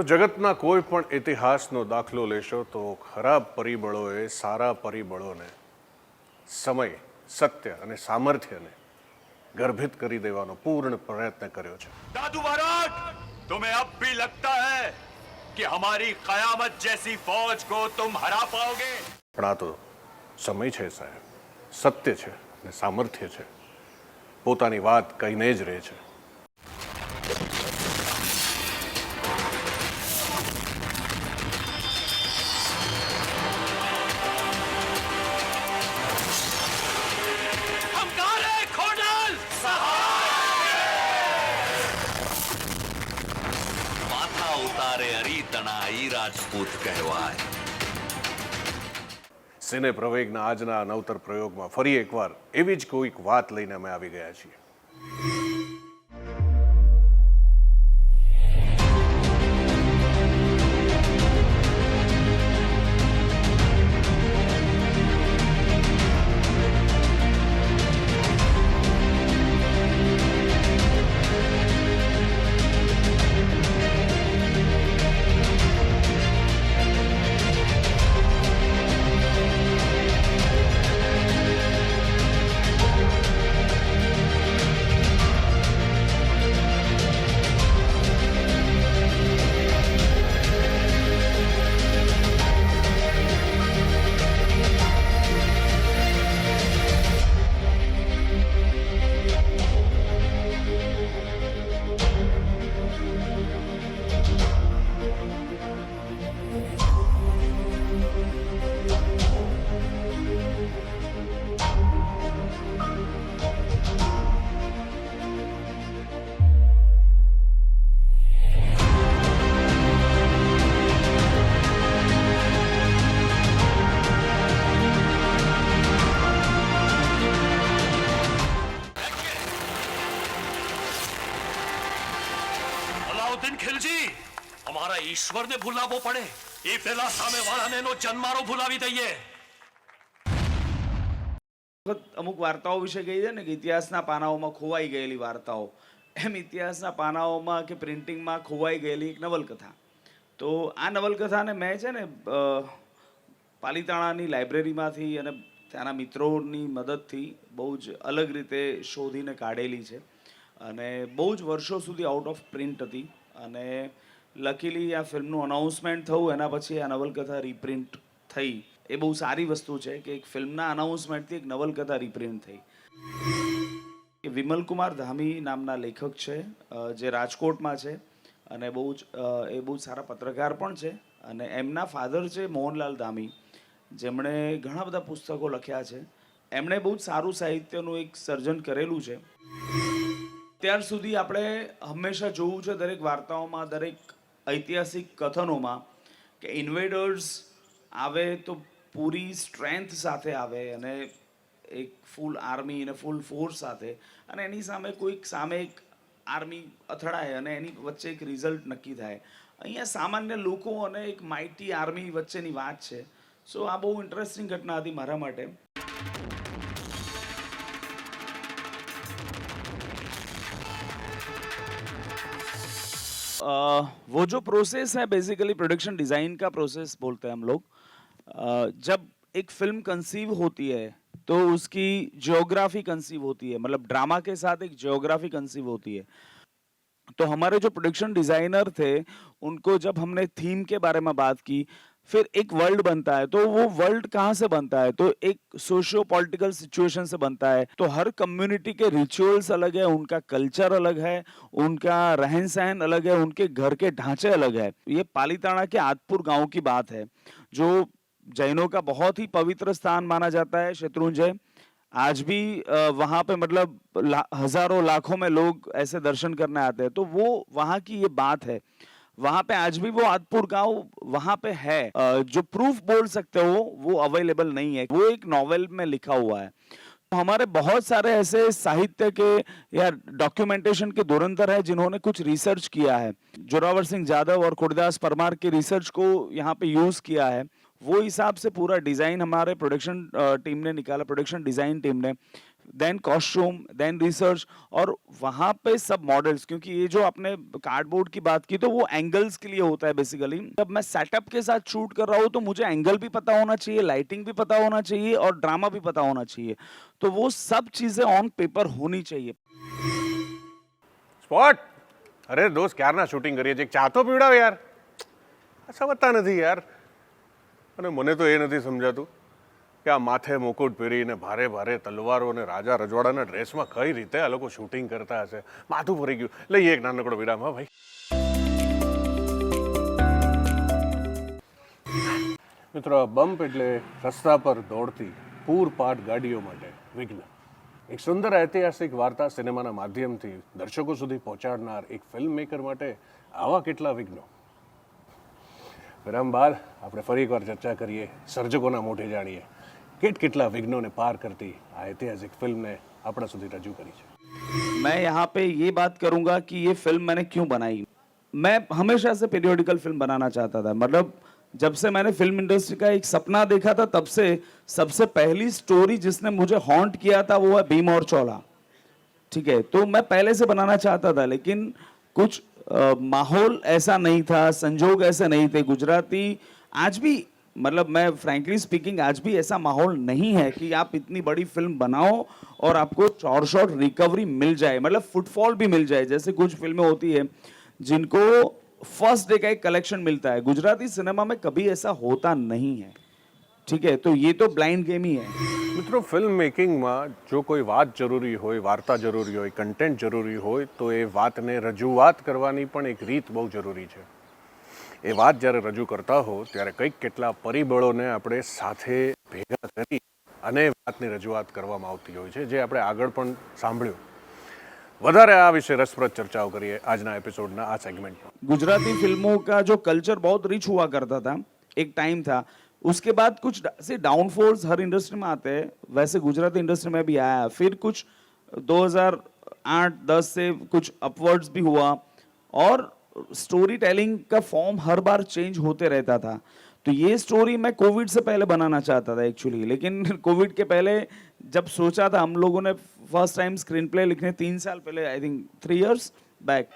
મિત્રો જગતના કોઈ પણ ઇતિહાસનો દાખલો લેશો તો ખરાબ પરિબળોએ સારા પરિબળોને સમય સત્ય અને સામર્થ્યને ગર્ભિત કરી દેવાનો પૂર્ણ પ્રયત્ન કર્યો છે दादू महाराज तुम्हें अब भी लगता है कि हमारी कयामत जैसी फौज को तुम हरा पाओगे પણ આ તો સમય છે સાહેબ સત્ય છે અને સામર્થ્ય છે પોતાની વાત કહીને જ રહે છે કહેવાય સિને પ્રવેગના આજના નવતર પ્રયોગમાં ફરી એકવાર એવી જ કોઈક વાત લઈને અમે આવી ગયા છીએ. ઈશ્વરને ભૂલાવવો પડે. એ પેલા સામે વાળાને એનો જન્મારો ભૂલાવી દઈએ. અમુક વાર્તાઓ વિશે કહી છે ને કે ઇતિહાસના પાનાઓમાં ખોવાઈ ગયેલી વાર્તાઓ. એમ ઇતિહાસના પાનાઓમાં કે પ્રિન્ટિંગમાં ખોવાઈ ગયેલી એક નવલકથા. તો આ નવલકથાને મેં છે ને પાલીતાણાની લાઇબ્રેરીમાંથી અને ત્યાંના મિત્રોની મદદથી બહુ જ અલગ રીતે શોધીને કાઢેલી છે. અને બહુ જ વર્ષો સુધી આઉટ ઓફ પ્રિન્ટ હતી. અને લકીલી આ ફિલ્મનું અનાઉન્સમેન્ટ થયું, એના પછી આ નવલકથા રીપ્રિન્ટ થઈ. એ બહુ સારી વસ્તુ છે કે એક ફિલ્મના અનાઉન્સમેન્ટથી એક નવલકથા રીપ્રિન્ટ થઈ. એ વિમલકુમાર ધામી નામના લેખક છે જે રાજકોટમાં છે, અને બહુ જ એ બહુ સારા પત્રકાર પણ છે, અને એમના ફાધર છે મોહનલાલ ધામી, જેમણે ઘણા બધા પુસ્તકો લખ્યા છે. એમણે બહુ જ સારું સાહિત્યનું એક સર્જન કરેલું છે. ત્યાર સુધી આપણે હંમેશા જોવું છે દરેક વાર્તાઓમાં, દરેક ઐતિહાસિક કથનોમાં કે ઇન્વેડર્સ આવે તો પૂરી સ્ટ્રેન્થ સાથે આવે અને એક ફૂલ આર્મી અને ફૂલ ફોર્સ સાથે અને એની સામે કોઈક સામે એક આર્મી અથડાય અને એની વચ્ચે એક રિઝલ્ટ નક્કી થાય. અહીંયા સામાન્ય લોકો અને એક માઇટી આર્મી વચ્ચેની વાત છે. સો આ બહુ ઇન્ટરેસ્ટિંગ ઘટના હતી મારા માટે. वो जो प्रोसेस है बेसिकली प्रोडक्शन डिज़ाइन का प्रोसेस बोलते हैं हम लोग जब एक फ़िल्म कंसीव होती है तो उसकी जियोग्राफी कंसीव होती है मतलब ड्रामा के साथ एक जियोग्राफी कंसीव होती है। तो हमारे जो प्रोडक्शन डिज़ाइनर थे, उनको जब हमने थीम के बारे में बात की फिर एक वर्ल्ड बनता है तो वो वर्ल्ड कहाँ से बनता है? तो एक सोशियो पॉलिटिकल सिचुएशन से बनता है। तो हर कम्युनिटी के रिचुअल्स अलग है, उनका कल्चर अलग है, उनका रहन सहन अलग है, उनके घर के ढांचे अलग है। ये पालीताना के आदपुर गाँव की बात है, जो जैनों का बहुत ही पवित्र स्थान माना जाता है, शत्रुंजय। आज भी वहाँ पे मतलब हज़ारों लाखों में लोग ऐसे दर्शन करने आते हैं। तो वो, वहाँ की ये बात है। वहाँ पे आज भी वो आदपुर गाँव वहाँ पे है। जो प्रूफ बोल सकते हो, वो अवेलेबल नहीं है। वो एक नॉवेल में लिखा हुआ है। तो हमारे बहुत सारे ऐसे साहित्य के या डॉक्यूमेंटेशन के दुरंतर है जिन्होंने कुछ रिसर्च किया है। जोरावर सिंह यादव और कुरदास परमार के रिसर्च को यहाँ पे यूज़ किया है। वो हिसाब से पूरा डिज़ाइन हमारे प्रोडक्शन टीम ने निकाला। प्रोडक्शन डिज़ाइन टीम ने। देन कॉस्ट्यूम देन रिसर्च और वहाँ पे सब मॉडल्स क्योंकि ये जो आपने कार्डबोर्ड की बात की तो वो एंगल्स के लिए होता है बेसिकली जब मैं सेटअप के साथ शूट कर रहा हूँ तो मुझे एंगल भी पता होना चाहिए लाइटिंग भी पता होना चाहिए और ड्रामा भी पता होना चाहिए तो वो सब चीज़ें ऑन पेपर होनी चाहिए સ્પોટ અરે દોસ્ત ક્યારના શૂટિંગ કરીએ છીએ એક ચા તો પીવડાવ યાર આ સમજતા નથી યાર અને મને તો એ નથી સમજાતું કે આ માથે મુકુટ પહેરીને ભારે ભારે તલવારો અને રાજા રજવાડાના ડ્રેસમાં કઈ રીતે આ લોકો શૂટિંગ કરતા હશે? માથું ફરી ગયું. લઈએ એક નાનકડો વિરામ, હા ભાઈ. મિત્રો બમ્પ એટલે રસ્તા પર દોડતી પૂરપાટ ગાડીઓ માટે વિઘ્ન. એક સુંદર ઐતિહાસિક વાર્તા સિનેમાના માધ્યમથી દર્શકો સુધી પહોંચાડનાર એક ફિલ્મ મેકર માટે આવા કેટલા વિઘ્નો? વિરામ બાદ આપણે ફરી એકવાર ચર્ચા કરીએ, સર્જકોના મોઢે જાણીએ. કેટલા વિઘ્નોને પાર કરતી આ ઐતિહાસિક ફિલ્મને આપણા સુધી રજૂ કરી છે मैं यहाँ पे ये बात करूंगा कि ये फिल्म मैंने क्यों बनाई मैं हमेशा से पीरियोडिकल फिल्म बनाना चाहता था मतलब जब से मैंने फिल्म इंडस्ट्री का एक सपना देखा था तब से सबसे पहली स्टोरी जिसने मुझे हॉन्ट किया था वो है भीम और चौला ठीक है तो मैं पहले से बनाना चाहता था लेकिन कुछ अ, माहौल ऐसा नहीं था संजोग ऐसे नहीं थे गुजराती आज भी मतलब मैं फ्रैंकली स्पीकिंग आज भी ऐसा माहौल नहीं है कि आप इतनी बड़ी फिल्म बनाओ और आपको चौर शॉट रिकवरी मिल जाए मतलब फुटफॉल भी मिल जाए जैसे कुछ फिल्में होती है जिनको फर्स्ट डे का एक कलेक्शन मिलता है गुजराती सिनेमा में कभी ऐसा होता नहीं है ठीक है तो ये तो ब्लाइंड गेम ही है મિત્રો ફિલ્મ મેકિંગમાં જો કોઈ વાત જરૂરી હોય વાર્તા જરૂરી હોય કન્ટેન્ટ જરૂરી હોય તો એ વાતને રજૂઆત કરવાની પણ એક રીત બહુ જરૂરી છે એ વાત જ્યારે રજૂ કરતા હો ત્યારે કંઈક કેટલા પરિબળોને આપણે સાથે ભેગા કરી અને વાતની રજૂઆત કરવામાં આવતી હોય છે જે આપણે આગળ પણ સાંભળ્યું વધારે આ વિશે રસપ્રદ ચર્ચાઓ કરીએ આજના એપિસોડના આ સેગમેન્ટમાં गुजराती फिल्मों का जो कल्चर बहुत रिच हुआ करता था एक टाइम था उसके बाद कुछ से डाउनफॉल्स हर इंडस्ट्री में आते हैं वैसे गुजराती इंडस्ट्री में भी आया फिर कुछ 2008-10 से कुछ अपवर्ड्स भी हुआ और स्टोरी टेलिंग का फॉर्म हर बार चेंज होते रहता था। तो ये स्टोरी मैं कोविड से पहले बनाना चाहता था एक्चुअली लेकिन कोविड के पहले जब सोचा था, हम लोगों ने फ़र्स्ट टाइम स्क्रीन प्ले लिखने तीन साल पहले I think three years back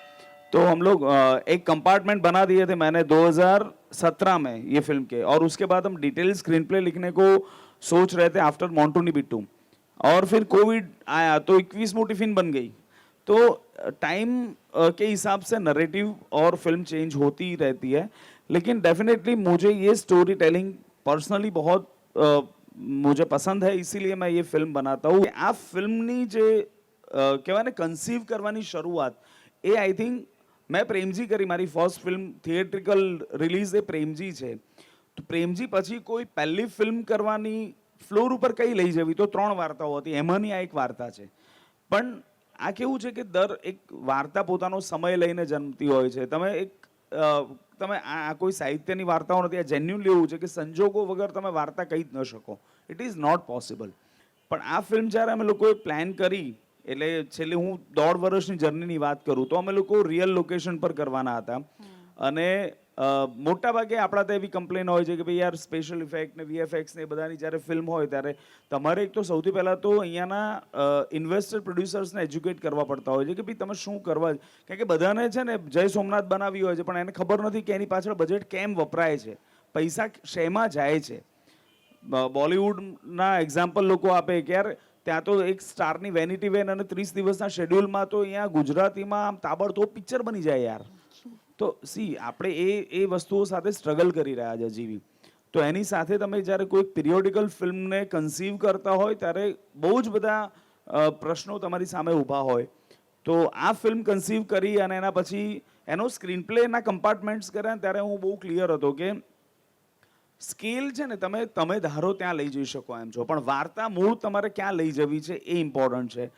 तो हम लोग एक कंपार्टमेंट बना दिए थे मैंने 2017 में ये फ़िल्म के, और उसके बाद हम डिटेल स्क्रीन प्ले लिखने को सोच रहे थे आफ्टर मॉन्टोनी बिट्टू और फिर कोविड आया तो इक्कीस टिफ़िन बन गई। तो टाइम के हिसाब से नरेटिव और फिल्म चेंज होती ही रहती है लेकिन डेफिनेटली मुझे ये स्टोरी टेलिंग पर्सनली बहुत अ, मुझे पसंद है इसीलिए मैं ये फिल्म बनाता हूँ આ ફિલ્મની જે અ, કહેવાય ને કન્સીવ કરવાની શરૂઆત એ આઈ થિંક મેં પ્રેમજી કરી મારી ફર્સ્ટ ફિલ્મ થિયેટ્રિકલ રિલીઝ એ પ્રેમજી છે તો પ્રેમજી પછી કોઈ પહેલી ફિલ્મ કરવાની ફ્લોર ઉપર કઈ લઈ જવી તો ત્રણ વાર્તાઓ હતી એમાંની આ એક વાર્તા છે પણ આ કેવું છે કે દર એક વાર્તા પોતાનો સમય લઈને જન્મતી હોય છે? તમે એક તમે આ કોઈ સાહિત્યની વાર્તાઓ નથી આ જેન્યુનલી એવું છે કે સંજોગો વગર તમે વાર્તા કહી જ ન શકો. ઇટ ઇઝ નોટ પોસિબલ પણ આ ફિલ્મ જ્યારે અમે લોકોએ પ્લાન કરી એટલે છેલ્લે હું દોઢ વર્ષની જર્નીની વાત કરું તો અમે લોકો રિયલ લોકેશન પર કરવાના હતા. અને મોટા ભાગે આપણા તો એવી કમ્પ્લેન હોય છે કે ભાઈ યાર સ્પેશિયલ ઇફેક્ટ ને વીએફએક્સ ને બધાની જ્યારે ફિલ્મ હોય ત્યારે તમારે એક તો સૌથી પહેલાં તો અહીંયાના ઇન્વેસ્ટર પ્રોડ્યુસર્સને એજ્યુકેટ કરવા પડતા હોય છે કે ભાઈ તમે શું કરવા કારણ કે બધાને છે ને જય સોમનાથ બનાવી હોય છે, પણ એને ખબર નથી કે એની પાછળ બજેટ કેમ વપરાય છે. પૈસા શેમાં જાય છે? બોલિવૂડના એક્ઝામ્પલ લોકો આપે કે યાર, ત્યાં તો એક સ્ટારની વેનિટી વેન અને ત્રીસ દિવસના શેડ્યુલમાં તો અહીંયા ગુજરાતીમાં આમ તાબડતોબ પિક્ચર બની જાય યાર. તો સી આપણે એ એ વસ્તુઓ સાથે સ્ટ્રગલ કરી રહ્યા છે જીવી. તો એની સાથે તમે જ્યારે કોઈ પિરિયોડિકલ ફિલ્મને કન્સીવ કરતા હોય ત્યારે બહુ જ બધા પ્રશ્નો તમારી સામે ઊભા હોય. તો આ ફિલ્મ કન્સીવ કરી અને એના પછી એનો સ્ક્રીન પ્લેના કમ્પાર્ટમેન્ટ્સ કર્યા ત્યારે હું બહુ ક્લિયર હતો કે સ્કેલ છે ને તમે તમે ધારો ત્યાં લઈ જઈ શકો એમ છો પણ વાર્તા મૂળ તમારે ક્યાં લઈ જવી છે એ ઇમ્પોર્ટન્ટ છે.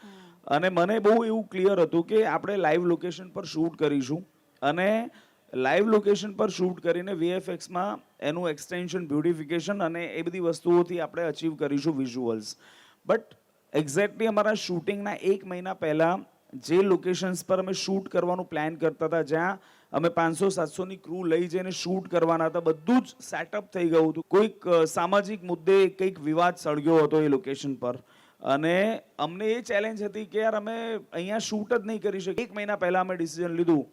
અને મને બહુ એવું ક્લિયર હતું કે આપણે લાઈવ લોકેશન પર શૂટ કરીશું. અને લાઈવ લોકેશન પર શૂટ કરીને વીએફએક્સમાં એનું એક્સટેન્શન બ્યુટિફિકેશન અને એ બધી વસ્તુઓથી આપણે અચીવ કરીશું વિઝ્યુઅલ્સ બટ એક્ઝેક્ટલી અમારા શૂટિંગના એક મહિના પહેલાં જે લોકેશન્સ પર અમે શૂટ કરવાનું પ્લાન કરતા હતા, જ્યાં અમે પાંચસો સાતસોની ક્રૂ લઈ જઈને શૂટ કરવાના હતા, બધું જ સેટઅપ થઈ ગયું હતું. કોઈક સામાજિક મુદ્દે કંઈક વિવાદ સળગ્યો હતો એ લોકેશન પર. અને અમને એ ચેલેન્જ હતી કે યાર અમે અહીંયા શૂટ જ નહીં કરી શકીએ. એક મહિના પહેલાં અમે ડિસિઝન લીધું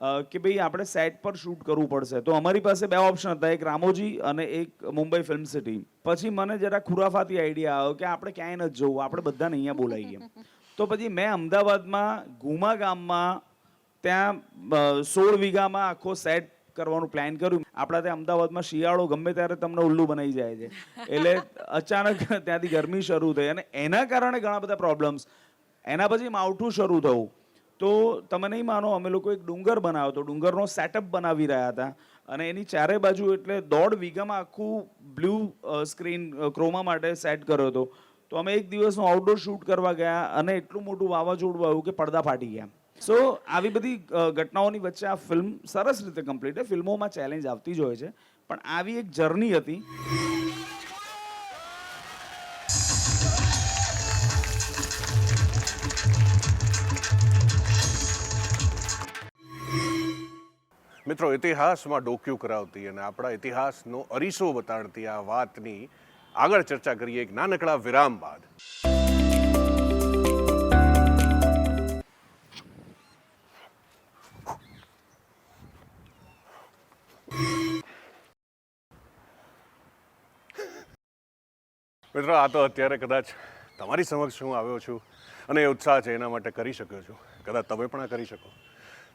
કે ભાઈ આપણે સેટ પર શૂટ કરવું પડશે. તો અમારી પાસે બે ઓપ્શન હતા. એક રામોજી અને એક મુંબઈ ફિલ્મ સિટી પછી મને જરા ખુરાફાતી આઈડિયા આવ્યો કે આપણે ક્યાંય નથી જવું. આપણે બધાને અહીંયા બોલાવીએ તો પછી મેં અમદાવાદમાં ગુમા ગામમાં ત્યાં સોળ વીઘામાં આખો સેટ કરવાનું પ્લાન કર્યું. આપણા ત્યાં અમદાવાદમાં શિયાળો ગમે ત્યારે તમને ઉલ્લુ બનાવી જાય છે. એટલે અચાનક ત્યાંથી ગરમી શરૂ થઈ. અને એના કારણે ઘણા બધા પ્રોબ્લેમ્સ એના પછી માવઠું શરૂ થયું. તો તમે નહીં માનો, અમે લોકો એક ડુંગર બનાવ્યો તો ડુંગરનો સેટઅપ બનાવી રહ્યા હતા. અને એની ચારે બાજુ એટલે દોઢ વીઘામાં આખું બ્લુ સ્ક્રીન ક્રોમા માટે સેટ કર્યો હતો. તો અમે એક દિવસનું આઉટડોર શૂટ કરવા ગયા અને એટલું મોટું વાવાઝોડું આવ્યું કે પડદા ફાટી ગયા. સો આવી બધી ઘટનાઓની વચ્ચે આ ફિલ્મ સરસ રીતે કમ્પ્લીટ છે. ફિલ્મોમાં ચેલેન્જ આવતી જ હોય છે. પણ આવી એક જર્ની હતી. મિત્રો, ઇતિહાસમાં ડોક્યુ કરાવતી અને આપણા ઇતિહાસનો અરીસો બતાડતી આ વાતની આગળ ચર્ચા કરીએ એક નાનકડા વિરામ બાદ. મિત્રો, આ તો અત્યારે કદાચ તમારી સમક્ષ હું આવ્યો છું અને એ ઉત્સાહ છે એના માટે કરી શક્યો છું. કદાચ તમે પણ આ કરી શકો.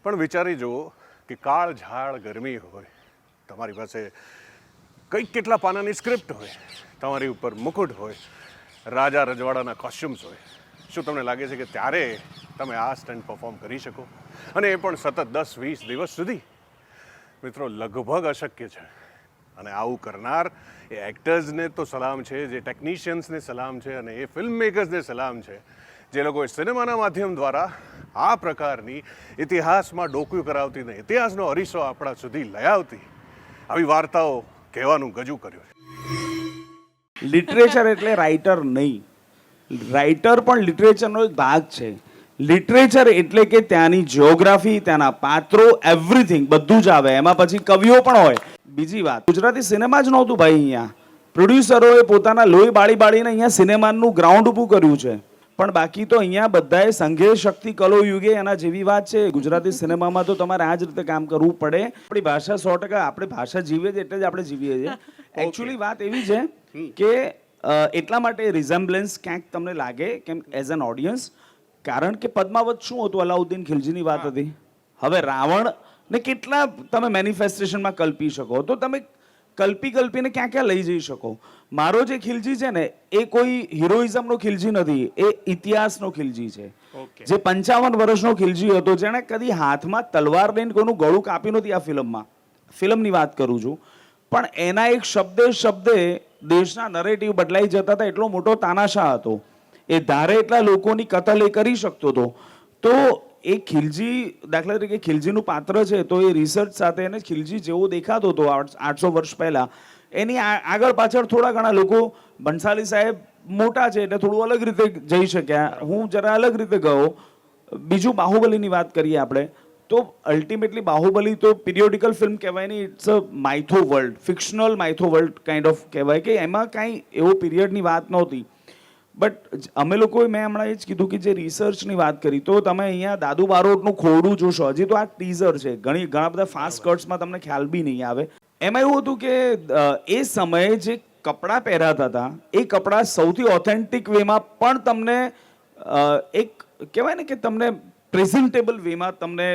પણ વિચારી જુઓ કે કાળ ઝાડ ગરમી હોય, તમારી પાસે કંઈક કેટલા પાનાની સ્ક્રિપ્ટ હોય, તમારી ઉપર મુકુટ હોય, રાજા રજવાડાના કોસ્ચ્યુમ્સ હોય, શું તમને લાગે છે કે ત્યારે તમે આ સ્ટન્ટ પરફોર્મ કરી શકો? અને એ પણ સતત દસ, વીસ દિવસ સુધી? મિત્રો, લગભગ અશક્ય છે. અને આવું કરનાર એ એક્ટર્સને તો સલામ છે, જે ટેકનિશિયન્સને સલામ છે, અને એ ફિલ્મ મેકર્સને સલામ છે. જે લોકોએ સિનેમાના માધ્યમ દ્વારા આ પ્રકારની ઇતિહાસમાં ડોક્યું કરાવતી ને ઇતિહાસનો અરીસો આપણા સુધી લઈ આવતી. આવી વાર્તાઓ કહેવાનું ગજુ કર્યું છે. લિટરેચર એટલે રાઇટર નહીં. રાઇટર પણ લિટરેચરનો એક ભાગ છે. લિટરેચર એટલે કે ત્યાંની જિયોગ્રાફી, ત્યાંના પાત્રો એવરીથિંગ બધું જ આવે. એમાં પછી કવિઓ પણ હોય. બીજી વાત, ગુજરાતી સિનેમા જ નહોતું ભાઈ અહીંયા. પ્રોડ્યુસરોએ પોતાના લોહી બાળી બાળીને અહીંયા સિનેમાનું ગ્રાઉન્ડ ઊભું કર્યું છે. પણ બાકી તો અહીંયા બધાએ સંઘે શક્તિ કલો યુગે એના જેવી વાત છે. ગુજરાતી સિનેમામાં તો તમારે આ જ રીતે કામ કરવું પડે. આપણી ભાષા સો ટકા આપણે ભાષા જીવીએ છીએ એટલે જ આપણે જીવીએ છીએ. એકચ્યુઅલી વાત એવી છે કે એટલા માટે રિઝેમ્બલન્સ ક્યાંક તમને લાગે કેમ એઝ એન ઓડિયન્સ કારણ કે પદ્માવત શું હતું? અલાઉદ્દીન ખિલજીની વાત હતી. હવે રાવણ ને કેટલા તમે મેનિફેસ્ટેશનમાં કલ્પી શકો? તો તમે કલ્પી કલ્પીને ક્યાં ક્યાં લઈ જઈ શકો? મારો જે ખિલજી છે ને એ કોઈ હિરોઇઝમનો ખિલજી નથી એ ઇતિહાસનો ખિલજી છે. જે પંચાવન વર્ષનો ખિલજી હતો જેણે કદી હાથમાં તલવાર લઈને કોઈનું ગળું કાપ્યું નથી આ ફિલ્મમાં. ફિલ્મની વાત કરું છું. પણ એના એક શબ્દે શબ્દે દેશના નરેટિવ બદલાઈ જતા હતા એટલો મોટો તાનાશાહ હતો. એ ધારે એટલા લોકોની કતલ એ કરી શકતો હતો. તો એ ખિલજી દાખલા તરીકે ખિલજીનું પાત્ર છે તો એ રિસર્ચ સાથે એને ખિલજી જેવો દેખાતો હતો આઠસો વર્ષ પહેલા. એની આગળ પાછળ થોડા ઘણા લોકો, બંસાલી સાહેબ મોટા છે એટલે થોડું અલગ રીતે જઈ શક્યા હું જરા અલગ રીતે ગયો. બીજું બાહુબલીની વાત કરીએ આપણે, તો અલ્ટિમેટલી બાહુબલી તો પિરિયોડિકલ ફિલ્મ કહેવાય નહીં it's a mytho world fictional mytho world kind of કહેવાય કે એમાં કાંઈ એવો પિરિયડની વાત નહોતી. બટ અમે લોકોએ મેં હમણાં એ જ કીધું કે જે રિસર્ચની વાત કરી, તો તમે અહીંયા દાદુ બારોટનું ખોડું જોશો, હજી તો આ ટીઝર છે. ઘણી ઘણા બધા ફાસ્ટ કટ્સમાં તમને ખ્યાલ બી નહીં આવે. એમાં એવું હતું કે એ સમયે જે કપડાં પહેરાતા હતા, એ કપડાં સૌથી ઓથેન્ટિક વેમાં પણ તમને એક કહેવાય ને કે તમને પ્રેઝન્ટેબલ વેમાં તમને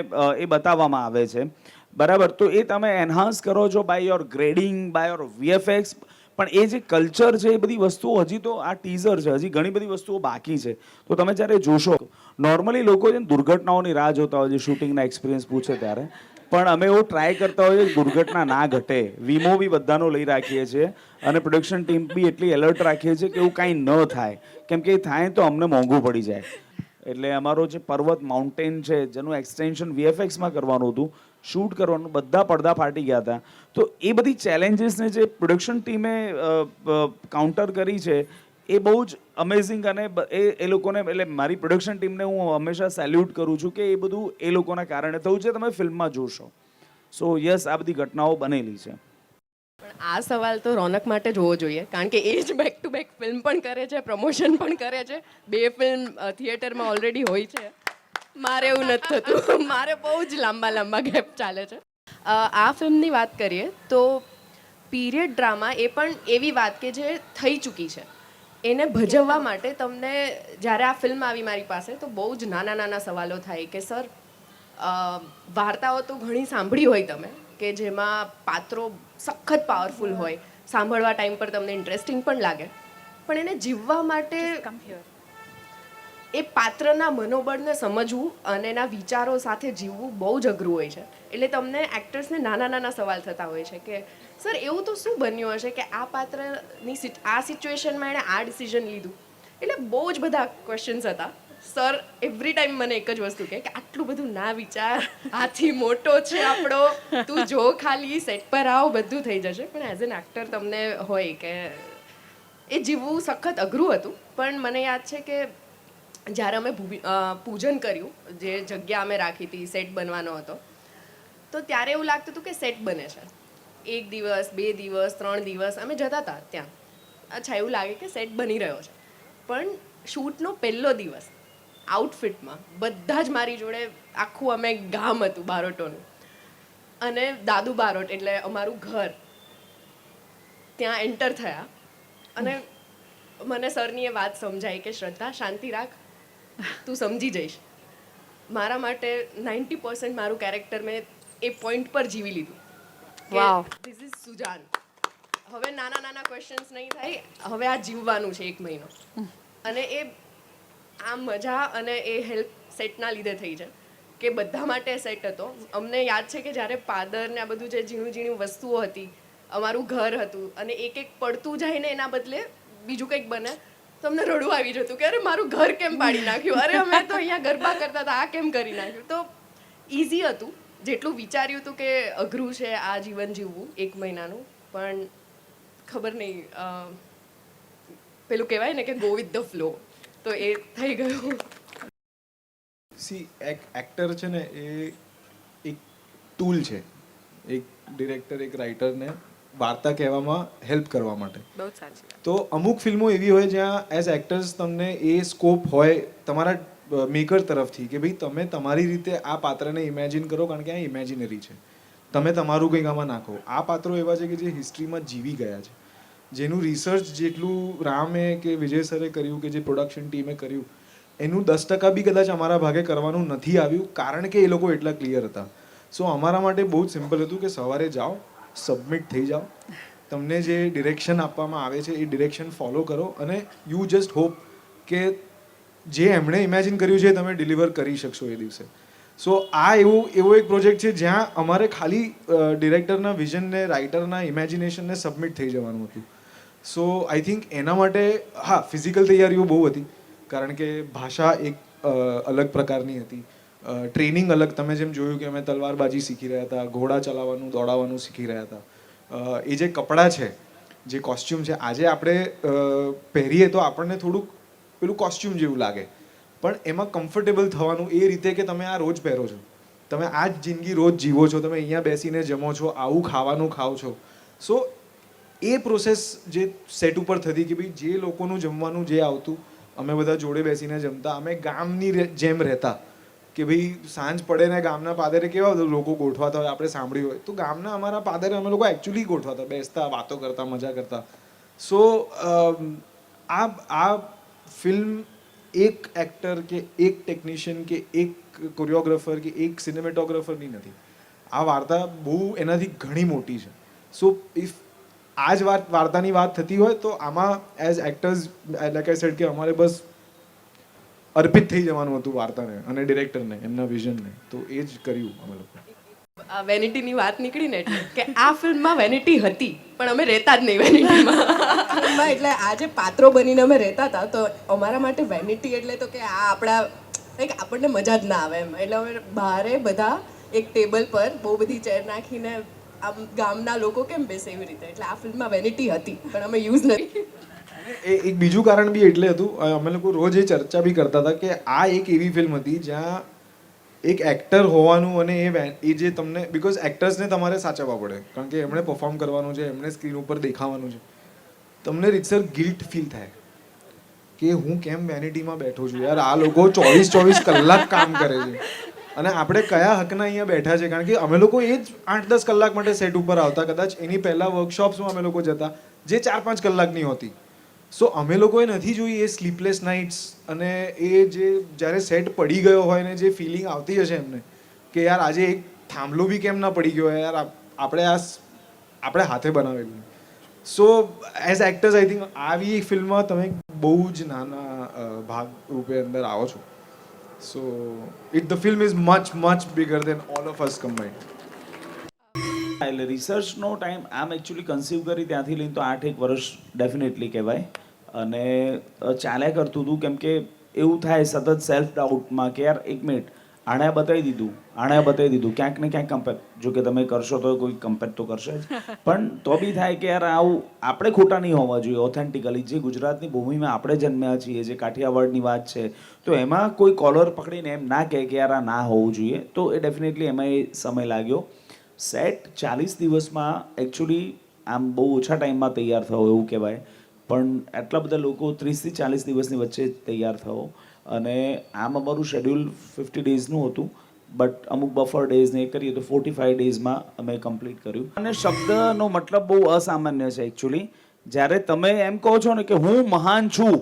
એ બતાવવામાં આવે છે. બરાબર? તો એ તમે એન્હાન્સ કરો છો by your grading by your VFX પણ એ જે કલ્ચર છે, એ બધી વસ્તુઓ હજી તો આ ટીઝર છે, હજી ઘણી બધી વસ્તુઓ બાકી છે. તો તમે જ્યારે જોશો નોર્મલી લોકો છે દુર્ઘટનાઓની રાહ જોતા હોય છે શૂટિંગના એક્સપિરિયન્સ પૂછે ત્યારે પણ અમે એવું ટ્રાય કરતા હોઈએ દુર્ઘટના ના ઘટે. વીમો બી બધાનો લઈ રાખીએ છીએ અને પ્રોડક્શન ટીમ બી એટલી એલર્ટ રાખીએ છીએ કે એવું કાંઈ ન થાય. કેમ કે એ થાય તો અમને મોંઘું પડી જાય. એટલે અમારો જે પર્વત માઉન્ટેન છે, જેનું એક્સટેન્શન વીએફએક્સમાં કરવાનું હતું શૂટ કરવાનું, બધા પડદા ફાટી ગયા હતા. તો એ બધી ચેલેન્જીસને જે પ્રોડક્શન ટીમે કાઉન્ટર કરી છે એ બહુ જ અમેઝિંગ અને એ એ લોકોને, એટલે મારી પ્રોડક્શન ટીમને હું હંમેશા સેલ્યુટ કરું છું કે એ બધું એ લોકોના કારણે થયું છે, તમે ફિલ્મમાં જોશો. સો યસ આ બધી ઘટનાઓ બનેલી છે. પણ આ સવાલ તો રોનક માટે જ હોવો જોઈએ, કારણ કે એ જ બેક ટુ બેક ફિલ્મ પણ કરે છે પ્રમોશન પણ કરે છે. બે ફિલ્મ થિયેટરમાં ઓલરેડી હોય છે. મારે એવું નથી થતું. મારે બહુ જ લાંબા લાંબા ગેપ ચાલે છે. આ ફિલ્મની વાત કરીએ તો પીરિયડ ડ્રામા એ પણ એવી વાત કે જે થઈ ચૂકી છે. એને ભજવવા માટે તમને જ્યારે આ ફિલ્મ આવી મારી પાસે, તો બહુ જ નાના નાના સવાલો થાય કે, સર વાર્તાઓ તો ઘણી સાંભળી હોય તમે, કે જેમાં પાત્રો સખત પાવરફુલ હોય. સાંભળવા ટાઈમ પર તમને ઇન્ટરેસ્ટિંગ પણ લાગે. પણ એને જીવવા માટે એ પાત્રના મનોબળને સમજવું અને એના વિચારો સાથે જીવવું બહુ જ અઘરું હોય છે. એટલે તમને એક્ટર્સને નાના નાના સવાલ થતા હોય છે કે, સર, એવું તો શું બન્યું હશે કે આ પાત્રની આ સિચ્યુએશનમાં એણે આ ડિસિઝન લીધું? એટલે બહુ જ બધા ક્વેશ્ચન્સ હતા. સર એવરી ટાઈમ મને એક જ વસ્તુ કે, આટલું બધું ના વિચાર. આથી મોટો છે આપણો. તું જો ખાલી સેટ પર આવ, બધું થઈ જશે. પણ એઝ એન એક્ટર તમને હોય કે, એ જીવવું સખત અઘરું હતું. પણ મને યાદ છે કે જ્યારે અમે પૂજન કર્યું, જે જગ્યા અમે રાખી હતી સેટ બનવાનો હતો, તો ત્યારે એવું લાગતું હતું કે સેટ બને છે. એક દિવસ, બે દિવસ, ત્રણ દિવસ, અમે જતા હતા ત્યાં. અચ્છા, એવું લાગે કે સેટ બની રહ્યો છે. પણ શૂટનો પહેલો દિવસ આઉટફિટમાં બધા જ મારી જોડે આખું અમે ગામ હતું, બારોટોનું. અને દાદુ બારોટ, એટલે અમારું ઘર, ત્યાં એન્ટર થયા. અને મને સરની એ વાત સમજાઈ કે શ્રદ્ધા, શાંતિ રાખ. તું સમજી જઈશ. મારા માટે નાઇન્ટી પર્સન્ટ મારું કેરેક્ટર મેં એ પોઈન્ટ પર જીવી લીધું. This is Sujan. હવે નાના નાના ક્વેશ્ચન્સ નહીં થાય હવે આ જીવવાનું છે એક મહિનો. અને એ આ મજા અને એ હેલ્પ સેટના લીધે થઈ છે. કે બધા માટે સેટ હતો. અમને યાદ છે કે જ્યારે પાદર ને આ બધું જે ઝીણું ઝીણું વસ્તુઓ હતી અમારું ઘર હતું અને એક એક પડતું જાય ને એના બદલે બીજું કંઈક બને તો અમને રડવું આવી જતું કે અરે મારું ઘર કેમ પાડી નાખ્યું? અરે અમે તો અહીંયા ગરબા કરતા હતા, આ કેમ કરી નાખ્યું? તો ઇઝી હતું. જેટલું વિચાર્યું હતું કે અઘરું છે આ જીવન જીવવું, એક મહિનાનું. પણ ખબર નહીં પેલું કહેવાય ને કે ગો વિથ ધ ફ્લો તો એ થઈ ગયું. સી એક એક્ટર છે ને એ એક ટૂલ છે. એક ડિરેક્ટર એક રાઇટરને વાર્તા કહેવામાં હેલ્પ કરવા માટે. તો અમુક ફિલ્મો એવી હોય જ્યાં એઝ એક્ટર્સ તમને એ સ્કોપ હોય તમારા મેકર તરફથી કે ભાઈ તમે તમારી રીતે આ પાત્રને ઇમેજિન કરો કારણ કે આ ઇમેજિનરી છે. તમે તમારું કંઈક આમાં નાખો. આ પાત્રો એવા છે કે જે હિસ્ટ્રીમાં જીવી ગયા છે. જેનું રિસર્ચ જેટલું રામે કે વિજય સરે કર્યું કે જે પ્રોડક્શન ટીમે કર્યું એનું દસ ટકા બી કદાચ અમારા ભાગે કરવાનું નથી આવ્યું કારણ કે એ લોકો એટલા ક્લિયર હતા. સો અમારા માટે બહુ જ સિમ્પલ હતું કે સવારે જાઓ સબમિટ થઈ જાઓ. તમને જે ડિરેક્શન આપવામાં આવે છે, એ ડિરેક્શન ફોલો કરો અને યુ જસ્ટ હોપ કે જે એમણે ઇમેજિન કર્યું છે તમે ડિલિવર કરી શકશો એ દિવસે. સો આ એવું, એવો એક પ્રોજેક્ટ છે જ્યાં અમારે ખાલી ડિરેક્ટરના વિઝનને રાઇટરના ઇમેજિનેશનને સબમિટ થઈ જવાનું હતું. સો આઈ થિંક એના માટે, હા ફિઝિકલ તૈયારીઓ બહુ હતી. કારણ કે ભાષા એક અલગ પ્રકારની હતી. ટ્રેનિંગ અલગ. તમે જેમ જોયું કે અમે તલવારબાજી શીખી રહ્યા હતા, ઘોડા ચલાવવાનું, દોડાવવાનું શીખી રહ્યા હતા. એ જે કપડાં છે, જે કોસ્ચ્યુમ છે, આજે આપણે પહેરીએ તો આપણને થોડુંક પેલું કોસ્ચ્યુમ જેવું લાગે. પણ એમાં કમ્ફર્ટેબલ થવાનું એ રીતે કે તમે આ રોજ પહેરો છો. તમે આ જ જિંદગી રોજ જીવો છો, તમે અહીંયા બેસીને જમો છો, આવું ખાવાનું ખાઓ છો. સો એ પ્રોસેસ જે સેટ ઉપર થતી કે ભાઈ જે લોકોનું જમવાનું જે આવતું, અમે બધા જોડે બેસીને જમતા, અમે ગામની જેમ રહેતા કે ભાઈ સાંજ પડે ને ગામના પાદરે કેવા લોકો ગોઠવાતા હોય, આપણે સાંભળ્યું હોય. તો ગામના અમારા પાદરે અમે લોકો એકચ્યુઅલી ગોઠવાતા, બેસતા, વાતો કરતા, મજા કરતા. સો આ આ ફિલ્મ એક એક્ટર કે એક ટેકનિશિયન કે એક કોરિયોગ્રાફર કે એક સિનેમેટોગ્રાફરની નથી. આ વાર્તા બહુ એનાથી ઘણી મોટી છે. સો ઇફ આ જ વાત, વાર્તાની વાત થતી હોય તો આમાં as actors like I said કે અમારે બસ અર્પિત થઈ જવાનું હતું વાર્તાને અને ડિરેક્ટરને એમના વિઝનને. તો એ જ કર્યું અમે લોકો. વેનિટીની વાત નીકળી ને કે આ ફિલ્મમાં વેનિટી હતી પણ અમે રહેતા જ નહીં વેનિટીમાં. એટલે આ જે પાત્રો બનીને અમે રહેતા હતા તો અમારા માટે વેનિટી એટલે તો કે આ આપણા કંઈક આપણને મજા જ ના આવે એમ. એટલે અમે બહારે બધા એક ટેબલ પર બહુ બધી ચેર નાખીને આમ ગામના લોકો કેમ બેસે એવી રીતે? એટલે આ ફિલ્મમાં વેનિટી હતી પણ અમે યુઝ નથી. એક બીજું કારણ બી એટલે હતું અમે લોકો રોજ એ ચર્ચા બી કરતા હતા કે આ એક એવી ફિલ્મ હતી જ્યાં એક એક્ટર હોવાનું અને એ એ જે તમને બિકોઝ એક્ટર્સને તમારે સાચવવા પડે. કારણ કે એમણે પરફોર્મ કરવાનું છે, એમણે સ્ક્રીન ઉપર દેખાવાનું છે. તમને રીતસર ગિલ્ટ ફીલ થાય કે હું કેમ વેનિટીમાં બેઠો છું યાર? આ લોકો ચોવીસ ચોવીસ કલાક કામ કરે છે. અને આપણે કયા હકના અહીંયા બેઠા છે? કારણ કે અમે લોકો એ જ આઠ દસ કલાક માટે સેટ ઉપર આવતા, કદાચ એની પહેલાં વર્કશોપ્સમાં અમે લોકો જતા, જે ચાર પાંચ કલાકની હોતી. સો અમે લોકોએ નથી જોઈ એ સ્લીપલેસ નાઇટ્સ અને એ જે જ્યારે સેટ પડી ગયો હોય ને જે ફિલિંગ આવતી હશે એમને, કે યાર આજે એક થાંભલો બી કેમ ના પડી ગયો યાર, આપ- આપણે આ આપણે હાથે બનાવેલું so as actors I think આવી ફિલ્મમાં તમે બહુ જ નાના ભાગ રૂપે અંદર આવો છો. So it the film is much much bigger than all of us combined એટલે રિસર્ચનો ટાઈમ આમ એકચ્યુઅલી કન્સીવ કરી ત્યાંથી લઈને તો આઠ એક વર્ષ ડેફિનેટલી કહેવાય. અને ચાલ્યા કરતું હતું કેમ કે એવું થાય સતત સેલ્ફ ડાઉટમાં કે યાર એક મિનિટ આણે બતાવી દીધું આણે બતાવી દીધું ક્યાંક ને ક્યાંક કમ્પેર જો કે તમે કરશો તો કોઈ કમ્પેર તો કરશે જ. પણ તો બી થાય કે યાર આવું આપણે ખોટા નહીં હોવા જોઈએ ઓથેન્ટિકલી જે ગુજરાતની ભૂમિમાં આપણે જન્મ્યા છીએ જે કાઠિયાવાડની વાત છે તો એમાં કોઈ કોલર પકડીને એમ ના કહે કે યાર આ ના હોવું જોઈએ તો એ ડેફિનેટલી એમાં એ સમય લાગ્યો. સેટ ચાલીસ દિવસમાં એકચ્યુઅલી આમ બહુ ઓછા ટાઈમમાં તૈયાર થયો એવું કહેવાય. પણ આટલા બધા લોકો ત્રીસથી ચાલીસ દિવસની વચ્ચે તૈયાર થયો અને આમ અમારું શેડ્યુલ ફિફ્ટી ડેઝનું હતું. બટ અમુક બફર ડેઝ ને એ કરીએ તો ફોર્ટી ફાઈવ ડેઝમાં અમે કમ્પ્લીટ કર્યું. અને શબ્દનો મતલબ બહુ અસામાન્ય છે એકચ્યુઅલી જ્યારે તમે એમ કહો છો ને કે હું મહાન છું,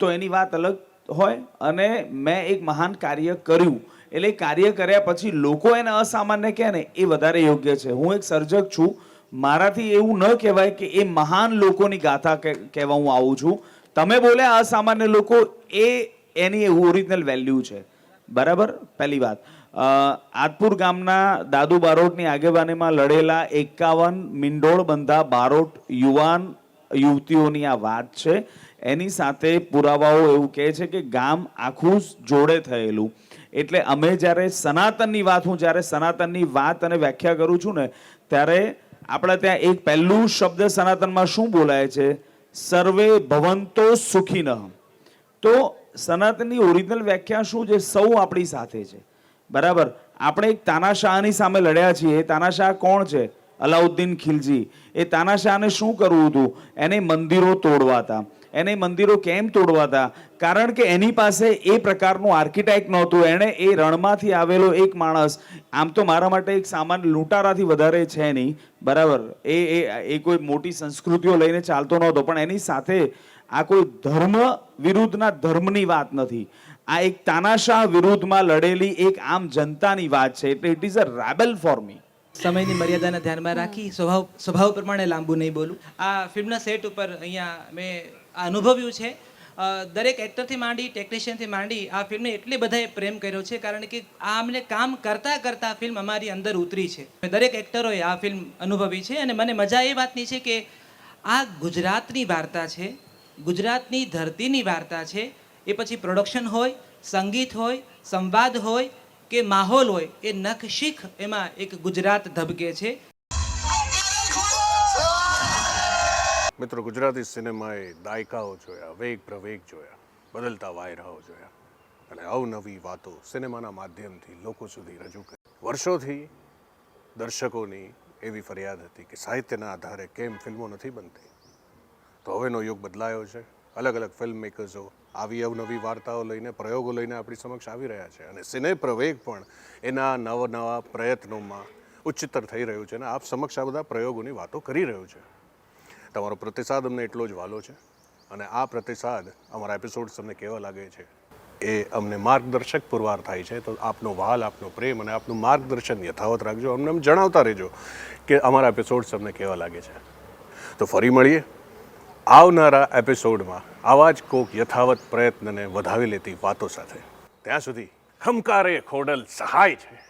તો એની વાત અલગ હોય અને મેં એક મહાન કાર્ય કર્યું. એટલે કાર્ય કર્યા પછી લોકો એને અસામાન્ય કહે ને, એ વધારે યોગ્ય છે. હું એક સર્જક છું. મારાથી એવું ન કહેવાય કે એ મહાન લોકોની ગાથા કહેવા હું આવું છું. તમે બોલ્યા અસામાન્ય લોકો, એ એની ઓરિજિનલ વેલ્યુ છે. બરાબર? પહેલી વાત. આદપુર ગામના દાદુ બારોટની આગેવાનીમાં લડેલા એકાવન મિંડોળ બંધા બારોટ યુવાન યુવતીઓની આ વાત છે. એની સાથે પુરાવાઓ એવું કહે છે કે ગામ આખું જોડે થયેલું. એટલે અમે જ્યારે સનાતનની વાત, હું જ્યારે સનાતનની વાત અને વ્યાખ્યા કરું છું ને, ત્યારે આપણે ત્યાં એક પહેલું શબ્દ સનાતનમાં શું બોલાય છે? સર્વે ભવંતો સુખી ન તો સનાતનની ઓરિજિનલ વ્યાખ્યા શું છે? સૌ આપણી સાથે છે. બરાબર? આપણે એક તાનાશાહની સામે લડ્યા છીએ. તાનાશાહ કોણ છે? અલાઉદ્દીન ખિલજી. એ તાનાશાહને શું કરવું હતું? એને મંદિરો તોડવા હતા. એને મંદિરો કેમ તોડવા હતા કારણ કે એની પાસે એ પ્રકારનું આર્કિટેક્ટ નહોતું. એણે એ રણમાંથી આવેલો એક માણસ આમ તો મારા માટે એક સામાન્ય લૂંટારાથી વધારે છે નહીં. બરાબર. એ એ એ કોઈ મોટી સંસ્કૃતિઓ લઈને ચાલતો નહોતો. પણ એની સાથે આ કોઈ ધર્મ વિરુદ્ધના ધર્મની વાત નથી. આ એક તાનાશાહ વિરુદ્ધમાં લડેલી એક આમ જનતાની વાત છે. એટલે it is a rebel for me સમયની મર્યાદાને ધ્યાનમાં રાખી. સ્વભાવ સ્વભાવ પ્રમાણે લાંબુ નહીં બોલું. આ ફિલ્મના સેટ ઉપર અહીંયા મેં અનુભવ્યું છે. દરેક એક્ટરથી માંડી, ટેકનિશિયનથી માંડી આ ફિલ્મને એટલી બધાએ પ્રેમ કર્યો છે કારણ કે આ અમને કામ કરતાં કરતાં ફિલ્મ અમારી અંદર ઉતરી છે. દરેક એક્ટરોએ આ ફિલ્મ અનુભવી છે અને મને મજા એ વાતની છે કે આ ગુજરાતની વાર્તા છે, ગુજરાતની ધરતીની વાર્તા છે. એ પછી પ્રોડક્શન હોય, સંગીત હોય, સંવાદ હોય કે માહોલ હોય એ નખશીખ એમાં એક ગુજરાત ધબકે છે. મિત્રો, ગુજરાતી સિનેમાએ દાયકાઓ જોયા, વેગ પ્રવેગ જોયા, બદલતા વાયરાઓ જોયા અને અવનવી વાતો સિનેમાના માધ્યમથી લોકો સુધી રજૂ કરી. વર્ષોથી દર્શકોની એવી ફરિયાદ હતી કે સાહિત્યના આધારે કેમ ફિલ્મો નથી બનતી. તો હવેનો યુગ બદલાયો છે. અલગ અલગ ફિલ્મ મેકર્સો આવી અવનવી વાર્તાઓ લઈને, પ્રયોગો લઈને આપણી સમક્ષ આવી રહ્યા છે. અને સિને પ્રવેગ પણ એના નવા નવા પ્રયત્નોમાં ઉચ્ચતર થઈ રહ્યું છે અને આપ સમક્ષ આ બધા પ્રયોગોની વાતો કરી રહ્યું છે. તમારો પ્રતિસાદ અમને એટલો જ વાલો છે અને આ પ્રતિસાદ અમારા એપિસોડ તમને કેવા લાગે છે એ અમને માર્ગદર્શક પુરવાર થાય છે. તો આપનો વાલ, આપનો પ્રેમ અને આપનું માર્ગદર્શન યથાવત રાખજો. અમને એમ જણાવતા રહેજો કે અમારા એપિસોડ્સ તમને કેવા લાગે છે. તો ફરી મળીએ. આવનારા એપિસોડમાં આવા જ કોક યથાવત પ્રયત્નને વધાવી લેતી વાતો સાથે. ત્યાં સુધી હમકારે ખોડલ સહાય છે.